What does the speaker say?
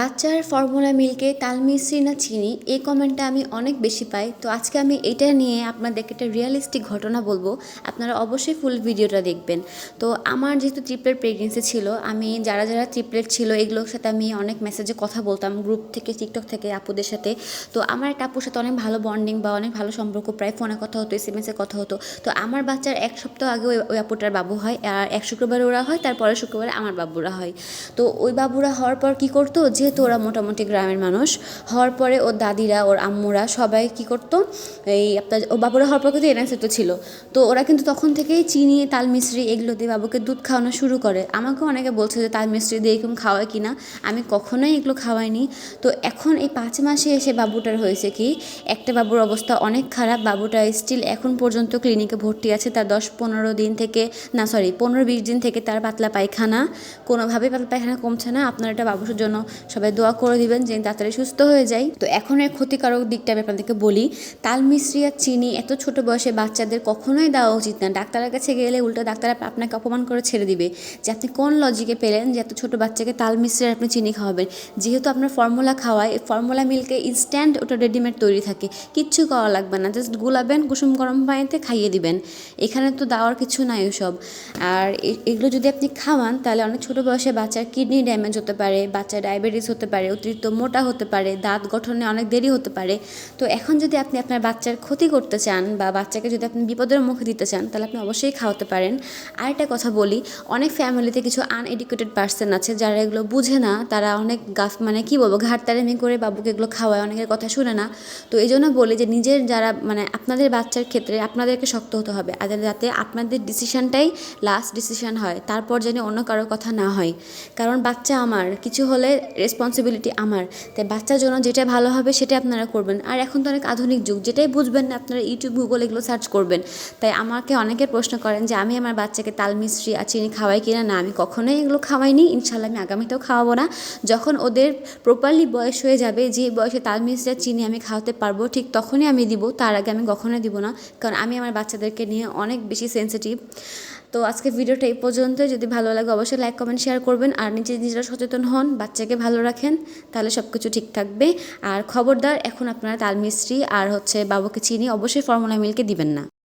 বাচ্চার ফর্মুলা মিল্কে তাল মিশ্রি না চিনি, এই কমেন্টটা আমি অনেক বেশি পাই। তো আজকে আমি এটা নিয়ে আপনাদেরকে একটা রিয়েলিস্টিক ঘটনা বলব। আপনারা অবশ্যই ফুল ভিডিওটা দেখবেন। তো আমার যেহেতু ট্রিপলেট প্রেগনেন্সি ছিল, আমি যারা যারা ট্রিপলেট ছিল, এগুলোর সাথে আমি অনেক মেসেজে কথা বলতাম গ্রুপ থেকে টিকটক থেকে, আপুদের সাথে। তো আমার একটা আপুর সাথে অনেক ভালো বন্ডিং বা অনেক ভালো সম্পর্ক, প্রায় ফোনে কথা হতো এস এম এসে কথা হতো। তো আমার বাচ্চার এক সপ্তাহ আগে ওই ওই আপুটার বাবু হয়, আর এক শুক্রবারে ওরা হয় তারপরে শুক্রবারে আমার বাবুরা হয়। তো ওই বাবুরা হওয়ার পর কী করতো যেহেতু ওরা মোটামুটি গ্রামের মানুষ, হওয়ার পরে ওর দাদিরা, ওর আম্মুরা সবাই কী করতো, এই আপনার, ও বাবুরা হওয়ার পর কিন্তু এনএসএ তো ছিল। তো ওরা কিন্তু তখন থেকেই চিনি, তাল মিশ্রি এগুলো দিয়ে বাবুকে দুধ খাওয়ানো শুরু করে। আমাকেও অনেকে বলছে যে, তাল মিশ্রি দিয়ে এরকম খাওয়ায় কি না? আমি কখনোই এগুলো খাওয়াইনি। তো এখন এই পাঁচ মাসে এসে বাবুটার হয়েছে কি, একটা বাবুর অবস্থা অনেক খারাপ। বাবুটা স্টিল এখন পর্যন্ত ক্লিনিকে ভর্তি আছে। তার দশ পনেরো দিন থেকে, না সরি পনেরো বিশ দিন থেকে তার পাতলা পায়খানা। কোনোভাবেই পাতলা পায়খানা কমছে না। আপনার এটা বাবুর জন্য সবাই দোয়া করে দিবেন যে তাড়াতাড়ি সুস্থ হয়ে যায় তো এখন এর ক্ষতিকারক দিকটা আমি আপনাদেরকে বলি, তাল মিশ্রি আর চিনি এত ছোট বয়সে বাচ্চাদের কখনোই দেওয়া উচিত না। ডাক্তারের কাছে গেলে উল্টো ডাক্তার আপনাকে অপমান করে ছেড়ে দিবে। যে আপনি কোন লজিকে পেলেন যে এত ছোট বাচ্চাকে তাল মিশ্রি আপনি চিনি খাওয়াবেন? যেহেতু আপনার ফর্মুলা খাওয়ায় ফর্মুলা মিল্কে ইনস্ট্যান্ট ওটা রেডিমেড তৈরি থাকে। কিচ্ছু করা লাগবে না জাস্ট গুলাবেন, কুসুম গরম পানিতে খাইয়ে দিবেন। এখানে তো দেওয়ার কিছু নাই ওসব আর এগুলো যদি আপনি খাওয়ান, তাহলে অনেক ছোট বয়সে বাচ্চার কিডনি ড্যামেজ হতে পারে, বাচ্চার ডায়াবেটিস হতে পারে, অতিরিক্ত মোটা হতে পারে, দাঁত গঠনে অনেক দেরি হতে পারে। তো এখন যদি আপনি আপনার বাচ্চার ক্ষতি করতে চান বা বাচ্চাকে যদি আপনি বিপদের মুখে দিতে চান, তাহলে আপনি অবশ্যই খাওয়াতে পারেন। আর একটা কথা বলি, অনেক ফ্যামিলিতে কিছু আনএডুকেটেড পার্সন আছে যারা এগুলো বুঝে না। তারা অনেক গাফ মানে কি বলব ঘাটতারামি করে বাবুকে এগুলো খাওয়ায়, অনেকের কথা শুনে না। তো এই জন্য বলি যে নিজের যারা মানে আপনাদের বাচ্চার ক্ষেত্রে আপনাদেরকে শক্ত হতে হবে আর যাতে আপনাদের ডিসিশনটাই লাস্ট ডিসিশন হয়, তারপর যেন অন্য কারোর কথা না হয়। কারণ বাচ্চা আমার, কিছু হলে রেসপন্সিবিলিটি আমার। তাই বাচ্চার জন্য যেটা ভালো হবে সেটাই আপনারা করবেন। আর এখন তো অনেক আধুনিক যুগ, যেটাই বুঝবেন না আপনারা ইউটিউব গুগল এগুলো সার্চ করবেন। তাই আমাকে অনেকে প্রশ্ন করেন যে, আমি আমার বাচ্চাকে তাল মিশ্রি আর চিনি খাওয়াই কিনা? না, আমি কখনোই এগুলো খাওয়াইনি। ইনশাল্লাহ আমি আগামীতেও খাওয়াবো না। যখন ওদের প্রপারলি বয়স হয়ে যাবে, যে বয়সে তাল মিশ্রি আর চিনি আমি খাওয়াতে পারব, ঠিক তখনই আমি দিব। তার আগে আমি কখনোই দিব না। কারণ আমি আমার বাচ্চাদেরকে নিয়ে অনেক বেশি সেন্সিটিভ তো আজকে ভিডিওটা এই পর্যন্ত যদি ভালো লাগে অবশ্যই লাইক কমেন্ট শেয়ার করবেন। আর নিজে নিজেরা সচেতন হন, বাচ্চাকে ভালো রাখেন, তাহলে সব কিছু ঠিক থাকবে। আর খবরদার, এখন আপনারা তাল মিস্ত্রি আর হচ্ছে বাবুকে চিনি, অবশ্যই ফর্মুলা মিলকে দিবেন না।